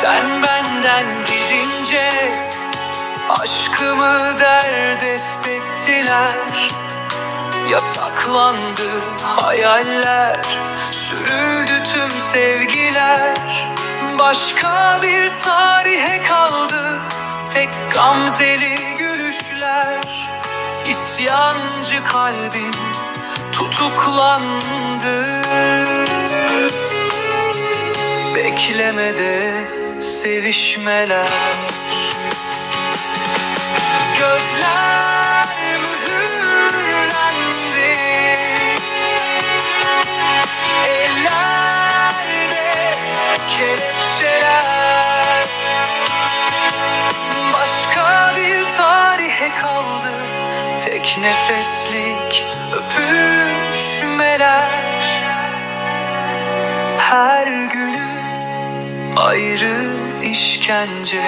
Sen benden gidince Aşkımı derdest ettiler. Yasaklandı hayaller Sürüldü tüm sevgiler. Başka bir tarihe kaldı Tek gamzeli gülüşler. İsyancı kalbim tutuklandı. Beklemede sevişmeler. Gözler mühürlendi. Ellerde kelepçeler. Başka bir tarihe kaldı. Tek nefeslik öpüşmeler ayrı işkence.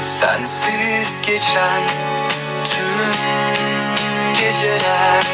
Sensiz geçen tüm geceler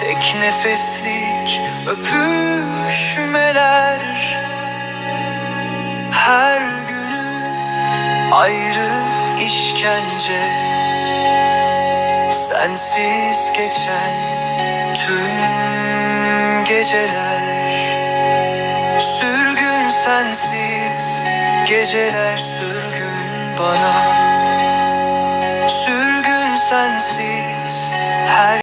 Tek nefeslik öpüşmeler. Her günü ayrı işkence. Sensiz geçen tüm geceler. Sürgün sensiz geceler sürgün bana. Sürgün sensiz her